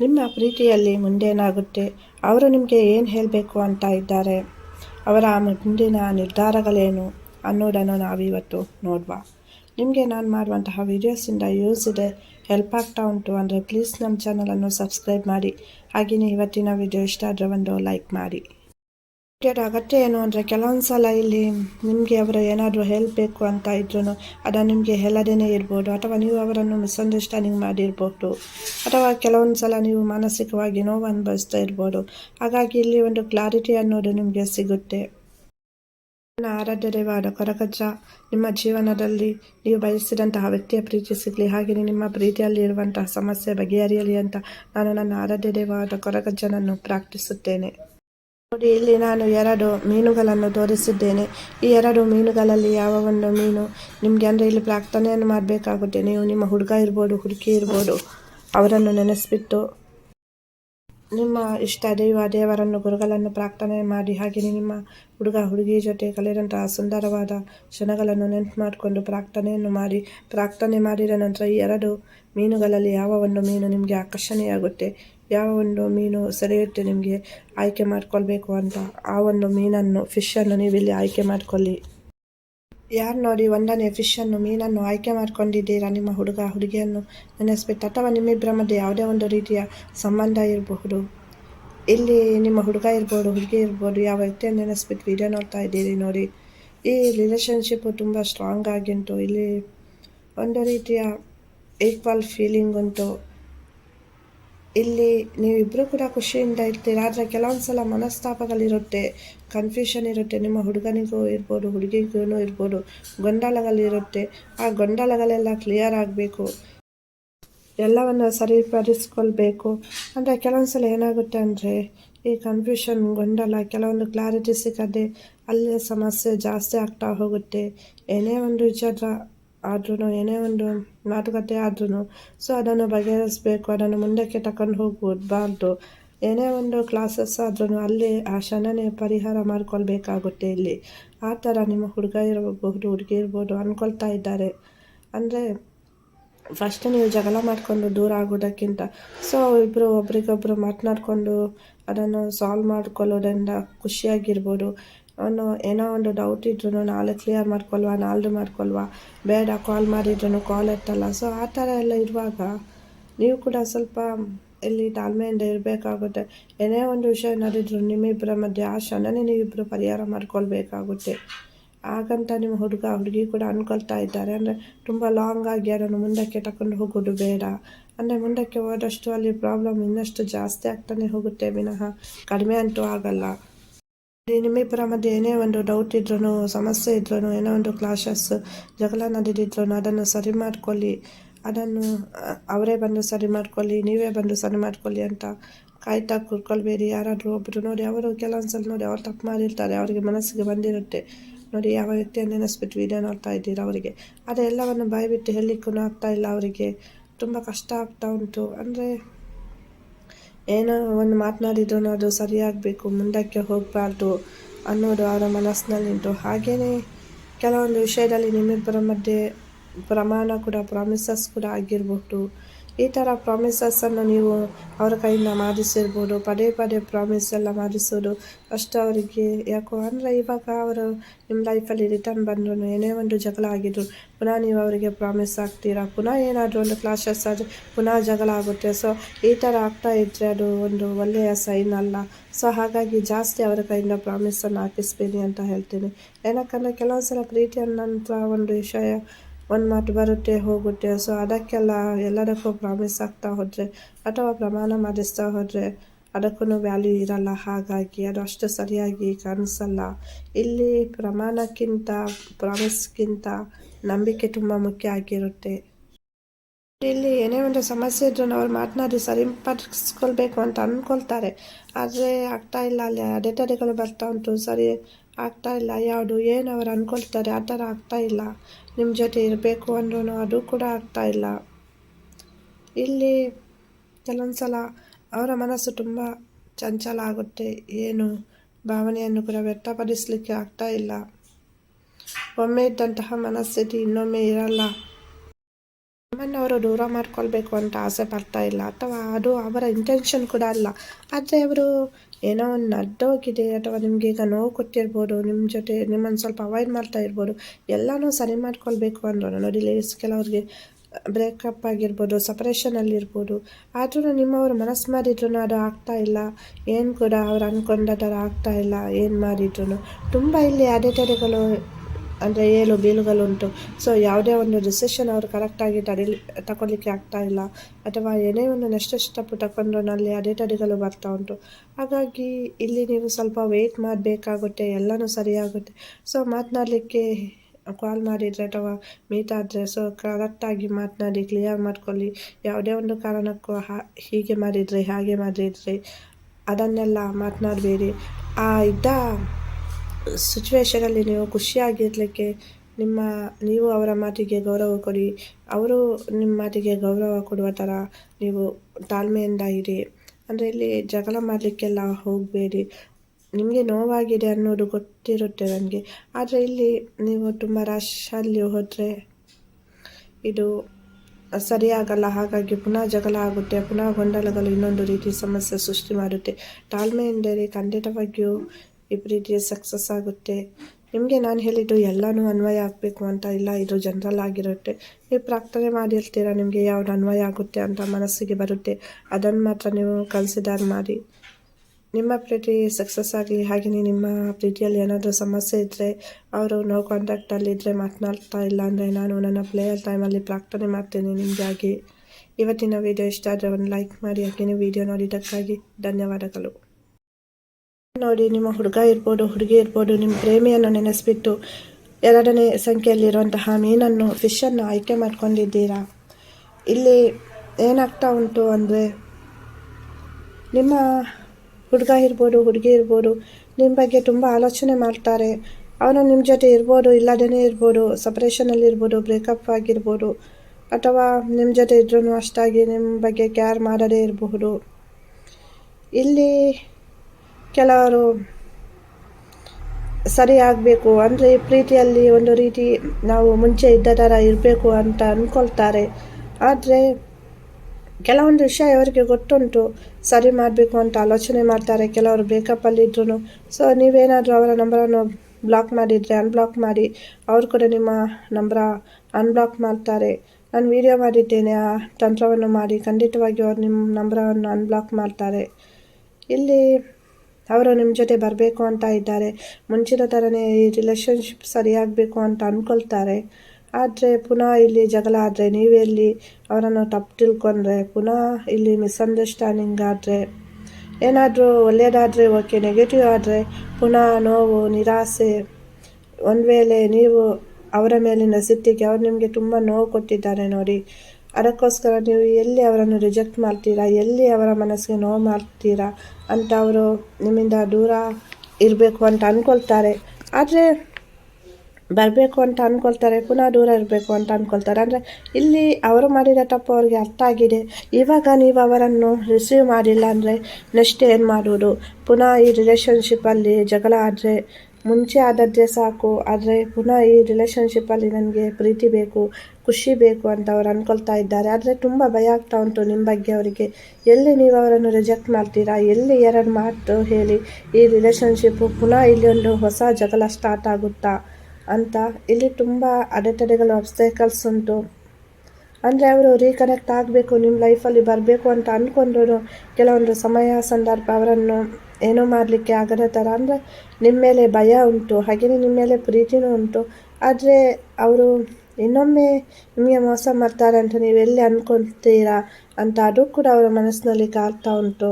ನಿಮ್ಮ ಪ್ರೀತಿಯಲ್ಲಿ ಮುಂದೇನಾಗುತ್ತೆ? ಅವರು ನಿಮಗೆ ಏನು ಹೇಳಬೇಕು ಅಂತ ಇದ್ದಾರೆ? ಅವರ ಮುಂದಿನ ನಿರ್ಧಾರಗಳೇನು ಅನ್ನೋದನ್ನು ನಾವಿವತ್ತು ನೋಡುವ. ನಿಮಗೆ ನಾನು ಮಾಡುವಂತಹ ವೀಡಿಯೋಸಿಂದ ಯೂಸ್ ಇದೆ. ಹೆಲ್ಪ್ ಆಗ್ತಾ ಉಂಟು ಅಂದರೆ ಪ್ಲೀಸ್ ನಮ್ಮ ಚಾನಲನ್ನು ಸಬ್ಸ್ಕ್ರೈಬ್ ಮಾಡಿ. ಹಾಗೆಯೇ ಇವತ್ತಿನ ವಿಡಿಯೋ ಇಷ್ಟ ಆದರೆ ಒಂದು ಲೈಕ್ ಮಾಡಿ. ವಿಡಿಯೋದ ಅಗತ್ಯ ಏನು ಅಂದರೆ ಕೆಲವೊಂದು ಸಲ ಇಲ್ಲಿ ನಿಮಗೆ ಅವರು ಏನಾದರೂ ಹೇಳಬೇಕು ಅಂತ ಇದ್ರೂ ಅದನ್ನು ನಿಮಗೆ ಹೇಳದೇನೆ ಇರ್ಬೋದು ಅಥವಾ ನೀವು ಅವರನ್ನು ಮಿಸ್ಅಂಡರ್ಸ್ಟ್ಯಾಂಡಿಂಗ್ ಮಾಡಿರ್ಬೋದು ಅಥವಾ ಕೆಲವೊಂದು ಸಲ ನೀವು ಮಾನಸಿಕವಾಗಿ ನೋವು ಅನುಭವಿಸ್ತಾ ಇರ್ಬೋದು. ಹಾಗಾಗಿ ಇಲ್ಲಿ ಒಂದು ಕ್ಲಾರಿಟಿ ಅನ್ನೋದು ನಿಮಗೆ ಸಿಗುತ್ತೆ. ನನ್ನ ಆರಾಧ್ಯ ದೇವಾದ ಕೊರಗಜ್ಜ ನಿಮ್ಮ ಜೀವನದಲ್ಲಿ ನೀವು ಬಯಸಿದಂತಹ ವ್ಯಕ್ತಿಯ ಪ್ರೀತಿ ಸಿಗಲಿ. ಹಾಗೆಯೇ ನಿಮ್ಮ ಪ್ರೀತಿಯಲ್ಲಿ ಇರುವಂತಹ ಸಮಸ್ಯೆ ಬಗೆಹರಿಯಲಿ ಅಂತ ನಾನು ನನ್ನ ಆರಾಧ್ಯ ದೇವಾದ ಕೊರಗಜ್ಜನನ್ನು ಪ್ರಾರ್ಥಿಸುತ್ತೇನೆ. ನೋಡಿ, ಇಲ್ಲಿ ನಾನು ಎರಡು ಮೀನುಗಳನ್ನು ತೋರಿಸಿದ್ದೇನೆ. ಈ ಎರಡು ಮೀನುಗಳಲ್ಲಿ ಯಾವ ಒಂದು ಮೀನು? ನಿಮಗೆ ಅಂದರೆ ಇಲ್ಲಿ ಪ್ರಾರ್ಥನೆಯನ್ನು ಮಾಡಬೇಕಾಗುತ್ತೆ. ನೀವು ನಿಮ್ಮ ಹುಡುಗ ಇರ್ಬೋದು, ಹುಡುಗಿ ಇರ್ಬೋದು, ಅವರನ್ನು ನೆನೆಸ್ಬಿಟ್ಟು ನಿಮ್ಮ ಇಷ್ಟ ದೈವ ದೇವರನ್ನು, ಗುರುಗಳನ್ನು ಪ್ರಾರ್ಥನೆ ಮಾಡಿ. ಹಾಗೆಯೇ ನಿಮ್ಮ ಹುಡುಗ, ಹುಡುಗಿ ಜೊತೆ ಕಳೆದಂತಹ ಸುಂದರವಾದ ಕ್ಷಣಗಳನ್ನು ನೆನಪು ಮಾಡಿಕೊಂಡು ಪ್ರಾರ್ಥನೆಯನ್ನು ಮಾಡಿ. ಪ್ರಾರ್ಥನೆ ಮಾಡಿದ ನಂತರ ಈ ಎರಡು ಮೀನುಗಳಲ್ಲಿ ಯಾವ ಒಂದು ಮೀನು ನಿಮಗೆ ಆಕರ್ಷಣೆಯಾಗುತ್ತೆ? ಯಾವ ಒಂದು ಮೀನು ಸೆರೆಯುತ್ತೆ ನಿಮಗೆ? ಆಯ್ಕೆ ಮಾಡಿಕೊಳ್ಬೇಕು ಅಂತ ಆ ಒಂದು ಮೀನನ್ನು ಫಿಶನ್ನು ನೀವು ಇಲ್ಲಿ ಆಯ್ಕೆ ಮಾಡ್ಕೊಳ್ಳಿ. ಯಾರು ನೋಡಿ ಒಂದನೇ ಫಿಶನ್ನು ಮೀನನ್ನು ಆಯ್ಕೆ ಮಾಡ್ಕೊಂಡಿದ್ದೀರಾ? ನಿಮ್ಮ ಹುಡುಗ, ಹುಡುಗಿಯನ್ನು ನೆನೆಸ್ಬಿಟ್ಟು ಅಥವಾ ನಿಮ್ಮಿಬ್ಬರ ಮಧ್ಯೆ ಯಾವುದೇ ಒಂದು ರೀತಿಯ ಸಂಬಂಧ ಇರಬಹುದು? ಇಲ್ಲಿ ನಿಮ್ಮ ಹುಡುಗ ಇರ್ಬೋದು, ಹುಡುಗಿ ಇರ್ಬೋದು, ಯಾವ ವ್ಯಕ್ತಿಯನ್ನು ನೆನೆಸ್ಬಿಟ್ಟು ವಿಡಿಯೋ ನೋಡ್ತಾ ಇದ್ದೀರಿ ನೋಡಿ. ಈ ರಿಲೇಷನ್ಶಿಪ್ಪು ತುಂಬ ಸ್ಟ್ರಾಂಗ್ ಆಗಿಂಟು ಇಲ್ಲಿ ಒಂದು ರೀತಿಯ ಈಕ್ವಲ್ ಫೀಲಿಂಗ್ ಉಂಟು. ಇಲ್ಲಿ ನೀವಿಬ್ಬರು ಕೂಡ ಖುಷಿಯಿಂದ ಇರ್ತೀರ? ಆದರೆ ಕೆಲವೊಂದು ಸಲ ಮನಸ್ತಾಪಗಳಿರುತ್ತೆ ಕನ್ಫ್ಯೂಷನ್ ಇರುತ್ತೆ. ನಿಮ್ಮ ಹುಡುಗನಿಗೂ ಇರ್ಬೋದು ಹುಡುಗಿಗೂ ಇರ್ಬೋದು, ಗೊಂದಲಗಳಿರುತ್ತೆ. ಆ ಗೊಂದಲಗಳೆಲ್ಲ ಕ್ಲಿಯರ್ ಆಗಬೇಕು. ಎಲ್ಲವನ್ನು ಸರಿಪಡಿಸ್ಕೊಳ್ಬೇಕು. ಅಂದರೆ ಕೆಲವೊಂದು ಸಲ ಏನಾಗುತ್ತೆ ಅಂದರೆ, ಈ ಕನ್ಫ್ಯೂಷನ್ ಗೊಂದಲ, ಕೆಲವೊಂದು ಕ್ಲಾರಿಟಿ ಸಿಗದೆ ಅಲ್ಲಿಯ ಸಮಸ್ಯೆ ಜಾಸ್ತಿ ಆಗ್ತಾ ಹೋಗುತ್ತೆ. ಏನೇ ಒಂದು ವಿಚಾರ ಆದ್ರೂ ಏನೇ ಒಂದು ಮಾತುಕತೆ ಆದ್ರೂ ಸೊ ಅದನ್ನು ಬಗೆಹರಿಸ್ಬೇಕು, ಅದನ್ನು ಮುಂದಕ್ಕೆ ತಗೊಂಡು ಹೋಗಬಾರ್ದು ಏನೇ ಒಂದು ಕ್ಲಾಸಸ್ ಆದ್ರೂ ಅಲ್ಲಿ ಆ ಕ್ಷಣನೇ ಪರಿಹಾರ ಮಾಡ್ಕೊಳ್ಬೇಕಾಗುತ್ತೆ ಇಲ್ಲಿ. ಆ ಥರ ನಿಮ್ಮ ಹುಡುಗ ಇರಬಹುದು, ಹುಡುಗಿ ಇರ್ಬೋದು ಅಂದ್ಕೊಳ್ತಾ ಇದ್ದಾರೆ. ಅಂದರೆ ಫಸ್ಟ್ ನೀವು ಜಗಳ ಮಾಡಿಕೊಂಡು ದೂರ ಆಗೋದಕ್ಕಿಂತ. ಸೊ ಇಬ್ಬರು ಒಬ್ರಿಗೊಬ್ಬರು ಮಾತನಾಡಿಕೊಂಡು ಅದನ್ನು ಸಾಲ್ವ್ ಮಾಡ್ಕೊಳ್ಳೋದ್ರಿಂದ ಖುಷಿಯಾಗಿರ್ಬೋದು. ಅವನು ಏನೋ ಒಂದು ಡೌಟ್ ಇದ್ರೂ ನಾಳೆ ಕ್ಲಿಯರ್ ಮಾಡ್ಕೊಲ್ವಾ ನಾಳೆ ಮಾಡ್ಕೊಲ್ವಾ ಬೇಡ ಕಾಲ್ ಮಾಡಿದ್ರು ಕಾಲ್ ಎತ್ತಲ್ಲ. ಸೊ ಆ ಥರ ಎಲ್ಲ ಇರುವಾಗ ನೀವು ಕೂಡ ಸ್ವಲ್ಪ ಇಲ್ಲಿ ತಾಳ್ಮೆಯಿಂದ ಇರಬೇಕಾಗುತ್ತೆ. ಏನೇ ಒಂದು ವಿಷಯ ನಡೆದ್ರು ನಿಮ್ಮಿಬ್ಬರ ಮಧ್ಯೆ ಆ ಕ್ಷಣನೇ ನೀವಿಬ್ಬರು ಪರಿಹಾರ ಮಾಡ್ಕೊಳ್ಬೇಕಾಗುತ್ತೆ. ಹಾಗಂತ ನಿಮ್ಮ ಹುಡುಗ, ಹುಡುಗಿ ಕೂಡ ಅಂದ್ಕೊಳ್ತಾ ಇದ್ದಾರೆ. ಅಂದರೆ ತುಂಬ ಲಾಂಗ್ ಆಗಿ ಅದನ್ನು ಮುಂದಕ್ಕೆ ತಗೊಂಡು ಹೋಗೋದು ಬೇಡ. ಅಂದರೆ ಮುಂದಕ್ಕೆ ಹೋದಷ್ಟು ಅಲ್ಲಿ ಪ್ರಾಬ್ಲಮ್ ಇನ್ನಷ್ಟು ಜಾಸ್ತಿ ಆಗ್ತಾನೆ ಹೋಗುತ್ತೆ. ವಿನಃ ಕಡಿಮೆ ಅಂತೂ ಆಗಲ್ಲ. ನಿಮ್ಮಿಬ್ಬರ ಮಧ್ಯೆ ಏನೇ ಒಂದು ಡೌಟ್ ಇದ್ರೂ ಸಮಸ್ಯೆ ಇದ್ರೂ ಏನೋ ಒಂದು ಕ್ಲಾಶಸ್ ಜಗಳ ನಡೆದಿದ್ರು ಅದನ್ನು ಸರಿ ಮಾಡ್ಕೊಳ್ಳಿ. ಅದನ್ನು, ಅವರೇ ಬಂದು ಸರಿ ಮಾಡ್ಕೊಳ್ಳಿ, ನೀವೇ ಬಂದು ಸರಿ ಮಾಡ್ಕೊಳ್ಳಿ ಅಂತ ಕಾಯ್ತಾ ಕೂತ್ಕೊಳ್ಬೇಡಿ. ಯಾರಾದರೂ ಒಬ್ಬರು ನೋಡಿ, ಅವರು ಕೆಲವೊಂದ್ಸಲ ನೋಡಿ, ಅವ್ರು ತಪ್ಪು ಮಾಡಿರ್ತಾರೆ, ಅವರಿಗೆ ಮನಸ್ಸಿಗೆ ಬಂದಿರುತ್ತೆ. ನೋಡಿ, ಯಾವ ವ್ಯಕ್ತಿಯನ್ನು ನೆನೆಸ್ಬಿಟ್ಟು ವಿಡಿಯೋ ನೋಡ್ತಾ ಇದ್ದೀರಾ ಅವರಿಗೆ? ಅದೆಲ್ಲವನ್ನು ಬಾಯ್ಬಿಟ್ಟು ಹೇಳಲಿಕ್ಕೂ ಆಗ್ತಾ ಇಲ್ಲ ಅವರಿಗೆ. ತುಂಬ ಕಷ್ಟ ಆಗ್ತಾ ಉಂಟು. ಅಂದರೆ ಏನೋ ಒಂದು ಮಾತನಾಡಿದ್ರು ಅದು ಸರಿಯಾಗಬೇಕು, ಮುಂದಕ್ಕೆ ಹೋಗಬಾರ್ದು ಅನ್ನೋದು ಅವರ ಮನಸ್ಸಿನಲ್ಲಿಂಟು ಹಾಗೆಯೇ ಕೆಲವೊಂದು ವಿಷಯದಲ್ಲಿ ನಿಮ್ಮಿಬ್ಬರ ಮಧ್ಯೆ ಪ್ರಮಾಣ ಕೂಡ ಪ್ರಾಮಿಸಸ್ ಕೂಡ ಆಗಿರಬಹುದು. ಈ ಥರ ಪ್ರಾಮಿಸಸ್ಸನ್ನು ನೀವು ಅವರ ಕೈಯಿಂದ ಮಾಡಿಸಿರ್ಬೋದು, ಪದೇ ಪದೇ ಪ್ರಾಮಿಸ್ ಎಲ್ಲ ಮಾಡಿಸೋದು ಅಷ್ಟು ಅವರಿಗೆ ಯಾಕೋ ಅಂದರೆ ಇವಾಗ ಅವರು ನಿಮ್ಮ ಲೈಫಲ್ಲಿ ರಿಟರ್ನ್ ಬಂದ್ರು ಏನೇ ಒಂದು ಜಗಳ ಆಗಿದ್ರು, ಪುನಃ ನೀವು ಅವರಿಗೆ ಪ್ರಾಮಿಸ್ ಆಗ್ತೀರಾ ಪುನಃ ಏನಾದರೂ ಒಂದು ಕ್ಲಾಶಸ್ ಆದರೆ ಪುನಃ ಜಗಳ ಆಗುತ್ತೆ. ಸೊ ಈ ಥರ ಆಗ್ತಾ ಇದ್ದರೆ ಅದು ಒಂದು ಒಳ್ಳೆಯ ಸೈನ್ ಅಲ್ಲ. ಸೊ ಹಾಗಾಗಿ ಜಾಸ್ತಿ ಅವರ ಕೈಯಿಂದ ಪ್ರಾಮಿಸನ್ನು ಹಾಕಿಸ್ಬೇಡಿ ಅಂತ ಹೇಳ್ತೀನಿ. ಏನಕ್ಕಂದರೆ ಕೆಲವೊಂದು ಸಲ ಪ್ರೀತಿ ಅನ್ನೋಂಥ ಒಂದು ವಿಷಯ ಒಂದು ಮಾತು ಬರುತ್ತೆ, ಹೋಗುತ್ತೆ. ಸೊ ಅದಕ್ಕೆಲ್ಲ ಎಲ್ಲದಕ್ಕೂ ಪ್ರಾಮಿಸ್ ಆಗ್ತಾ ಹೋದರೆ, ಅಥವಾ ಪ್ರಮಾಣ ಮಾಡಿಸ್ತಾ ಹೋದರೆ ಅದಕ್ಕೂ ವ್ಯಾಲ್ಯೂ ಇರಲ್ಲ. ಹಾಗಾಗಿ ಅದು ಅಷ್ಟು ಸರಿಯಾಗಿ ಕಾಣಿಸಲ್ಲ. ಇಲ್ಲಿ ಪ್ರಮಾಣಕ್ಕಿಂತ ಪ್ರಾಮಿಸ್ಗಿಂತ ನಂಬಿಕೆ ತುಂಬ ಮುಖ್ಯ ಆಗಿರುತ್ತೆ. ಇಲ್ಲಿ ಏನೇ ಒಂದು ಸಮಸ್ಯೆ ಇದ್ರೂ ಅವ್ರು ಮಾತನಾಡಿ ಸರಿಪಡಿಸ್ಕೊಳ್ಬೇಕು ಅಂತ ಅಂದ್ಕೊಳ್ತಾರೆ ಆದರೆ ಆಗ್ತಾ ಇಲ್ಲ, ಅಲ್ಲಿ ಅಡೆತಡೆಗಳು ಬರ್ತಾ ಉಂಟು. ಸರಿ, ಆಗ್ತಾ ಇಲ್ಲ, ಯಾವುದು, ಏನು ಅವ್ರು ಅಂದ್ಕೊಳ್ತಾರೆ ಆ ಥರ ಆಗ್ತಾ ಇಲ್ಲ. ನಿಮ್ಮ ಜೊತೆ ಇರಬೇಕು ಅಂದ್ರೂ ಅದು ಕೂಡ ಆಗ್ತಾ ಇಲ್ಲ. ಇಲ್ಲಿ ಕೆಲವೊಂದು ಸಲ ಅವರ ಮನಸ್ಸು ತುಂಬ ಚಂಚಲ ಆಗುತ್ತೆ. ಏನು? ಭಾವನೆಯನ್ನು ಕೂಡ ವ್ಯಕ್ತಪಡಿಸಲಿಕ್ಕೆ ಆಗ್ತಾ ಇಲ್ಲ. ಒಮ್ಮೆ ಇದ್ದಂತಹ ಮನಸ್ಥಿತಿ ಇನ್ನೊಮ್ಮೆ ಇರಲ್ಲ. ಅವರು ದೂರ ಮಾಡ್ಕೊಳ್ಬೇಕು ಅಂತ ಆಸೆ ಪಡ್ತಾ ಇಲ್ಲ. ಅಥವಾ ಅದು ಅವರ ಇಂಟೆನ್ಷನ್ ಕೂಡ ಅಲ್ಲ. ಆದರೆ ಅವರು ಏನೋ ಒಂದು ನಡ್ದೋಗಿದೆ ಅಥವಾ ನಿಮಗೆ ಈಗ ನೋವು ಕೊಟ್ಟಿರ್ಬೋದು ನಿಮ್ಮ ಜೊತೆ ನಿಮ್ಮನ್ನು ಸ್ವಲ್ಪ ಅವಾಯ್ಡ್ ಮಾಡ್ತಾ ಇರ್ಬೋದು, ಎಲ್ಲನೂ ಸರಿ ಮಾಡ್ಕೊಳ್ಬೇಕು ಅಂದರು ನೋಡಿ ಲೇಡೀಸ್ ಕೆಲವ್ರಿಗೆ ಬ್ರೇಕಪ್ ಆಗಿರ್ಬೋದು ಸಪ್ರೇಷನಲ್ಲಿರ್ಬೋದು ಆದ್ರೂ ನಿಮ್ಮವರು ಮನಸ್ಸು ಮಾಡಿದ್ರು ಅದು ಆಗ್ತಾ ಇಲ್ಲ, ಏನು ಕೂಡ ಅವ್ರು ಅಂದ್ಕೊಂಡ ಥರ ಆಗ್ತಾ ಇಲ್ಲ, ಏನು ಮಾಡಿದ್ರು ತುಂಬ ಇಲ್ಲಿ ಅಡೆತಡೆಗಳು ಅಂದರೆ ಏಳು ಬೀಳುಗಳುಂಟು ಸೊ ಯಾವುದೇ ಒಂದು ಡಿಸಿಷನ್ ಅವರು ಕರೆಕ್ಟಾಗಿ ತಡಿಲಿ ತಗೊಳ್ಳಿಕ್ಕೆ ಆಗ್ತಾ ಇಲ್ಲ. ಅಥವಾ ಏನೇ ಒಂದು ನೆಕ್ಸ್ಟ್ ಸ್ಟೆಪ್ ತಗೊಂಡ್ರು ಅಲ್ಲಿ ಅಡೆತಡೆಗಳು ಬರ್ತಾ ಉಂಟು. ಹಾಗಾಗಿ ಇಲ್ಲಿ ನೀವು ಸ್ವಲ್ಪ ವೆಯ್ಟ್ ಮಾಡಬೇಕಾಗುತ್ತೆ, ಎಲ್ಲನೂ ಸರಿಯಾಗುತ್ತೆ. ಸೊ ಮಾತನಾಡಲಿಕ್ಕೆ ಕಾಲ್ ಮಾಡಿದರೆ ಅಥವಾ ಮೀಟ್ ಆದರೆ ಸೊ ಕರೆಕ್ಟಾಗಿ ಮಾತನಾಡಿ ಕ್ಲಿಯರ್ ಮಾಡ್ಕೊಳ್ಳಿ. ಯಾವುದೇ ಒಂದು ಕಾರಣಕ್ಕೂ ಹೀಗೆ ಮಾಡಿದರೆ, ಹಾಗೆ ಮಾಡಿದರೆ, ಅದನ್ನೆಲ್ಲ ಮಾತನಾಡಬೇಡಿ. ಆ, ಇದ್ದ ಸಿಚುವೇಷನಲ್ಲಿ ನೀವು ಖುಷಿಯಾಗಿರಲಿಕ್ಕೆ ನಿಮ್ಮ, ನೀವು ಅವರ ಮಾತಿಗೆ ಗೌರವ ಕೊಡಿ. ಅವರು ನಿಮ್ಮ ಮಾತಿಗೆ ಗೌರವ ಕೊಡುವ ಥರ ನೀವು ತಾಳ್ಮೆಯಿಂದ ಇರಿ. ಅಂದರೆ ಇಲ್ಲಿ ಜಗಳ ಮಾಡಲಿಕ್ಕೆಲ್ಲ ಹೋಗಬೇಡಿ. ನಿಮಗೆ ನೋವಾಗಿದೆ ಅನ್ನೋದು ಗೊತ್ತಿರುತ್ತೆ ನನಗೆ. ಆದರೆ ಇಲ್ಲಿ ನೀವು ತುಂಬ ರಶಲ್ಲಿ ಹೋದರೆ ಇದು ಸರಿಯಾಗಲ್ಲ. ಹಾಗಾಗಿ ಪುನಃ ಜಗಳ ಆಗುತ್ತೆ. ಪುನಃ ಗೊಂದಲಗಳು ಇನ್ನೊಂದು ರೀತಿ ಸಮಸ್ಯೆ ಸೃಷ್ಟಿ ಮಾಡುತ್ತೆ. ತಾಳ್ಮೆಯಿಂದರೆ, ಖಂಡಿತವಾಗಿಯೂ ಪ್ರೀತಿ ಸಕ್ಸಸ್ ಆಗುತ್ತೆ. ನಿಮಗೆ ನಾನು ಹೇಳಿದ್ದು ಎಲ್ಲನೂ ಅನ್ವಯ ಆಗಬೇಕು ಅಂತ ಇಲ್ಲ, ಇದು ಜನರಲ್ ಆಗಿರುತ್ತೆ. ನೀವು ಪ್ರಾರ್ಥನೆ ಮಾಡಿರ್ತೀರ, ನಿಮಗೆ ಯಾವ್ದು ಅನ್ವಯ ಆಗುತ್ತೆ ಅಂತ ಮನಸ್ಸಿಗೆ ಬರುತ್ತೆ. ಅದನ್ನು ಮಾತ್ರ ನೀವು ಕನ್ಸಿಡರ್ ಮಾಡಿ. ನಿಮ್ಮ ಪ್ರೀತಿ ಸಕ್ಸಸ್ ಆಗಲಿ ಹಾಗೆಯೇ ನಿಮ್ಮ ಪ್ರೀತಿಯಲ್ಲಿ ಏನಾದರೂ ಸಮಸ್ಯೆ ಇದ್ದರೆ ಅವರು ನೋ ಕಾಂಟ್ಯಾಕ್ಟಲ್ಲಿದ್ದರೆ ಮಾತನಾಡ್ತಾ ಇಲ್ಲ ಅಂದರೆ, ನಾನು ನನ್ನ ಪ್ಲೇಯರ್ ಟೈಮಲ್ಲಿ ಪ್ರಾರ್ಥನೆ ಮಾಡ್ತೇನೆ ನಿಮಗಾಗಿ ಇವತ್ತಿನ ವಿಡಿಯೋ ಇಷ್ಟ ಆದರೆ ಒಂದು ಲೈಕ್ ಮಾಡಿ ಹಾಗೆಯೇ ವಿಡಿಯೋ ನೋಡಿದ್ದಕ್ಕಾಗಿ ಧನ್ಯವಾದಗಳು. ನೋಡಿ, ನಿಮ್ಮ ಹುಡುಗ ಇರ್ಬೋದು, ಹುಡುಗಿ ಇರ್ಬೋದು, ನಿಮ್ಮ ಪ್ರೇಮಿಯನ್ನು ನೆನೆಸ್ಬಿಟ್ಟು ಎರಡನೇ ಸಂಖ್ಯೆಯಲ್ಲಿರುವಂತಹ ಮೀನನ್ನು ಫಿಶನ್ನು ಆಯ್ಕೆ ಮಾಡ್ಕೊಂಡಿದ್ದೀರಾ? ಇಲ್ಲಿ ಏನಾಗ್ತಾ ಉಂಟು ಅಂದರೆ, ನಿಮ್ಮ ಹುಡುಗ ಇರ್ಬೋದು, ಹುಡುಗಿ ಇರ್ಬೋದು, ನಿಮ್ಮ ಬಗ್ಗೆ ತುಂಬ ಆಲೋಚನೆ ಮಾಡ್ತಾರೆ. ಅವನು ನಿಮ್ಮ ಜೊತೆ ಇರ್ಬೋದು ಇಲ್ಲದೇ ಇರ್ಬೋದು ಸಪ್ರೇಷನಲ್ಲಿ ಇರ್ಬೋದು ಬ್ರೇಕಪ್ ಆಗಿರ್ಬೋದು, ಅಥವಾ ನಿಮ್ಮ ಜೊತೆ ಇದ್ರೂ ಅಷ್ಟಾಗಿ ನಿಮ್ಮ ಬಗ್ಗೆ ಕೇರ್ ಮಾಡದೇ ಇರಬಹುದು. ಇಲ್ಲಿ ಕೆಲವರು ಸರಿ ಆಗಬೇಕು ಅಂದರೆ ಪ್ರೀತಿಯಲ್ಲಿ ಒಂದು ರೀತಿ ನಾವು ಮುಂಚೆ ಇದ್ದ ಥರ ಇರಬೇಕು ಅಂತ ಅಂದ್ಕೊಳ್ತಾರೆ. ಆದರೆ ಕೆಲವೊಂದು ವಿಷಯ ಅವರಿಗೆ ಗೊತ್ತುಂಟು. ಸರಿ ಮಾಡಬೇಕು ಅಂತ ಆಲೋಚನೆ ಮಾಡ್ತಾರೆ. ಕೆಲವರು ಬ್ರೇಕಪ್ಪಲ್ಲಿದ್ದರು ಸೊ ನೀವೇನಾದರೂ ಅವರ ನಂಬರನ್ನು ಬ್ಲಾಕ್ ಮಾಡಿದರೆ ಅನ್ಬ್ಲಾಕ್ ಮಾಡಿ, ಅವರು ಕೂಡ ನಿಮ್ಮ ನಂಬರ ಅನ್ಬ್ಲಾಕ್ ಮಾಡ್ತಾರೆ. ನಾನು ವಿಡಿಯೋ ಮಾಡಿದ್ದೇನೆ, ಆ ತಂತ್ರವನ್ನು ಮಾಡಿ ಖಂಡಿತವಾಗಿ ಅವರು ನಿಮ್ಮ ನಂಬರನ್ನು ಅನ್ಬ್ಲಾಕ್ ಮಾಡ್ತಾರೆ. ಇಲ್ಲಿ ಅವರು ನಿಮ್ಮ ಜೊತೆ ಬರಬೇಕು ಅಂತ ಇದ್ದಾರೆ. ಮುಂಚಿನ ಥರನೇ ಈ ರಿಲೇಷನ್ಶಿಪ್ ಸರಿಯಾಗಬೇಕು ಅಂತ ಅಂದ್ಕೊಳ್ತಾರೆ ಆದರೆ ಪುನಃ ಇಲ್ಲಿ ಜಗಳ ಆದರೆ ನೀವೆಲ್ಲಿ ಅವರನ್ನು ತಪ್ಪು ತಿಳ್ಕೊಂಡ್ರೆ, ಪುನಃ ಇಲ್ಲಿ ಮಿಸ್ಅಂಡರ್ಸ್ಟ್ಯಾಂಡಿಂಗ್ ಆದರೆ, ಏನಾದರೂ ಒಳ್ಳೆಯದಾದರೆ ಓಕೆ ನೆಗೆಟಿವ್ ಆದರೆ ಪುನಃ ನೋವು, ನಿರಾಸೆ ಒಂದು ವೇಳೆ ನೀವು ಅವರ ಮೇಲಿನ ಸಿಟ್ಟಿಗೆ, ಅವ್ರು ನಿಮಗೆ ತುಂಬ ನೋವು ಕೊಟ್ಟಿದ್ದಾರೆ ನೋಡಿ. ಅದಕ್ಕೋಸ್ಕರ ನೀವು ಎಲ್ಲಿ ಅವರನ್ನು ರಿಜೆಕ್ಟ್ ಮಾಡ್ತೀರಾ? ಎಲ್ಲಿ ಅವರ ಮನಸ್ಸಿಗೆ ನೋವು ಮಾಡ್ತೀರಾ? ಅಂತ ಅವರು ನಿಮ್ಮಿಂದ ದೂರ ಇರಬೇಕು ಅಂತ ಅಂದ್ಕೊಳ್ತಾರೆ ಆದರೆ ಬರಬೇಕು ಅಂತ ಅಂದ್ಕೊಳ್ತಾರೆ ಪುನಃ ದೂರ ಇರಬೇಕು ಅಂತ ಅಂದ್ಕೊಳ್ತಾರೆ ಅಂದರೆ ಇಲ್ಲಿ ಅವರು ಮಾಡಿದ ತಪ್ಪು ಅವರಿಗೆ ಅರ್ಥ ಆಗಿದೆ. ಇವಾಗ ನೀವು ಅವರನ್ನು ರಿಸೀವ್ ಮಾಡಿಲ್ಲ ಅಂದರೆ ನೆಕ್ಸ್ಟ್ ಏನು ಮಾಡೋದು ಪುನಃ ಈ ರಿಲೇಷನ್ಶಿಪ್ಪಲ್ಲಿ ಜಗಳ ಆದರೆ ಮುಂಚೆ ಆದದ್ದೇ ಸಾಕು, ಆದರೆ ಪುನಃ ಈ ರಿಲೇಷನ್ಶಿಪ್ಪಲ್ಲಿ ನನಗೆ ಪ್ರೀತಿ ಬೇಕು, ಖುಷಿ ಬೇಕು ಅಂತ ಅವ್ರು ಅಂದ್ಕೊಳ್ತಾ ಇದ್ದಾರೆ. ಆದರೆ ತುಂಬ ಭಯ ಆಗ್ತಾ ಉಂಟು ನಿಮ್ಮ ಬಗ್ಗೆ ಅವರಿಗೆ. ಎಲ್ಲಿ ನೀವು ಅವರನ್ನು ರಿಜೆಕ್ಟ್ ಮಾಡ್ತೀರಾ? ಎಲ್ಲಿ ಎರಡು ಮಾತು ಹೇಳಿ ಈ ರಿಲೇಷನ್ಶಿಪ್ಪು ಪುನಃ ಇಲ್ಲಿ ಒಂದು ಹೊಸ ಜಗಳ ಸ್ಟಾರ್ಟ್ ಆಗುತ್ತಾ ಅಂತ ಇಲ್ಲಿ ತುಂಬ ಅಡೆತಡೆಗಳು ಅಬ್ಸ್ಟೇಕಲ್ಸ್ ಉಂಟು. ಅಂದರೆ ಅವರು ರೀಕನೆಕ್ಟ್ ಆಗಬೇಕು ನಿಮ್ಮ ಲೈಫಲ್ಲಿ ಬರಬೇಕು ಅಂತ ಅಂದ್ಕೊಂಡ್ರು ಕೆಲವೊಂದು ಸಮಯ, ಸಂದರ್ಭ ಅವರನ್ನು ಏನೋ ಮಾಡಲಿಕ್ಕೆ ಆಗದ ಥರ ಅಂದರೆ ನಿಮ್ಮ ಮೇಲೆ ಭಯ ಉಂಟು, ಹಾಗೆಯೇ ನಿಮ್ಮ ಮೇಲೆ ಪ್ರೀತಿನೂ ಉಂಟು. ಆದರೆ ಅವರು ಇನ್ನೊಮ್ಮೆ ನಿಮಗೆ ಮೋಸ ಮಾಡ್ತಾರೆ ಅಂತ ನೀವು ಎಲ್ಲಿ ಅಂದ್ಕೊಳ್ತೀರಾ ಅಂತ ಅದು ಕೂಡ ಅವರ ಮನಸ್ಸಿನಲ್ಲಿ ಕಾಡ್ತಾ ಉಂಟು.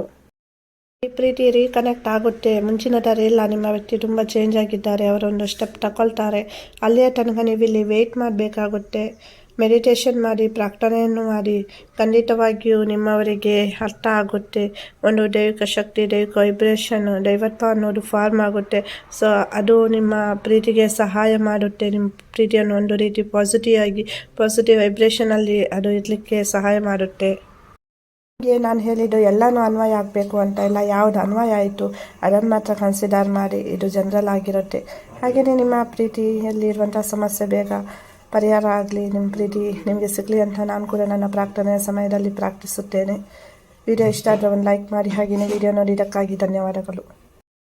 ಈ ಪ್ರೀತಿ ರೀಕನೆಕ್ಟ್ ಆಗುತ್ತೆ. ಮುಂಚಿನ ಥರ ಇಲ್ಲ, ನಿಮ್ಮ ವ್ಯಕ್ತಿ ತುಂಬ ಚೇಂಜ್ ಆಗಿದ್ದಾರೆ, ಅವರೊಂದು ಸ್ಟೆಪ್ ತಗೊಳ್ತಾರೆ. ಅಲ್ಲಿಯ ತನಕ ನೀವು ಇಲ್ಲಿ ವೆಯ್ಟ್ ಮಾಡಬೇಕಾಗುತ್ತೆ. ಮೆಡಿಟೇಷನ್ ಮಾಡಿ, ಪ್ರಾರ್ಥನೆಯನ್ನು ಮಾಡಿ, ಖಂಡಿತವಾಗಿಯೂ ನಿಮ್ಮವರಿಗೆ ಅರ್ಥ ಆಗುತ್ತೆ. ಒಂದು ದೈವಿಕ ಶಕ್ತಿ, ದೈವಿಕ ವೈಬ್ರೇಷನ್ ದೈವತ್ವ ಅನ್ನೋದು ಫಾರ್ಮ್ ಆಗುತ್ತೆ. ಸೊ ಅದು ನಿಮ್ಮ ಪ್ರೀತಿಗೆ ಸಹಾಯ ಮಾಡುತ್ತೆ. ನಿಮ್ಮ ಪ್ರೀತಿಯನ್ನು ಒಂದು ರೀತಿ ಪಾಸಿಟಿವ್ ಆಗಿ ಪಾಸಿಟಿವ್ ವೈಬ್ರೇಷನಲ್ಲಿ ಅದು ಇರಲಿಕ್ಕೆ ಸಹಾಯ ಮಾಡುತ್ತೆ. ಹಾಗೆ ನಾನು ಹೇಳಿದ್ದು, ಎಲ್ಲನೂ ಅನ್ವಯ ಆಗಬೇಕು ಅಂತ ಇಲ್ಲ. ಯಾವುದು ಅನ್ವಯ ಆಯಿತು, ಅದನ್ನು ಮಾತ್ರ ಕನ್ಸಿಡರ್ ಮಾಡಿ, ಇದು ಜನರಲ್ ಆಗಿರುತ್ತೆ. ಹಾಗೆಯೇ ನಿಮ್ಮ ಪ್ರೀತಿಯಲ್ಲಿ ಇರುವಂಥ ಸಮಸ್ಯೆ ಬೇಗ ಪರಿಹಾರ ಆಗಲಿ ನಿಮ್ಮ ಪ್ರೀತಿ ನಿಮಗೆ ಸಿಗಲಿ ಅಂತ ನಾನು ಕೂಡ ನನ್ನ ಪ್ರಾರ್ಥನೆಯ ಸಮಯದಲ್ಲಿ ಪ್ರಾರ್ಥಿಸುತ್ತೇನೆ. ವಿಡಿಯೋ ಇಷ್ಟ ಆದರೆ ಒಂದು ಲೈಕ್ ಮಾಡಿ ಹಾಗೆಯೇ ವಿಡಿಯೋ ನೋಡಿದ್ದಕ್ಕಾಗಿ ಧನ್ಯವಾದಗಳು.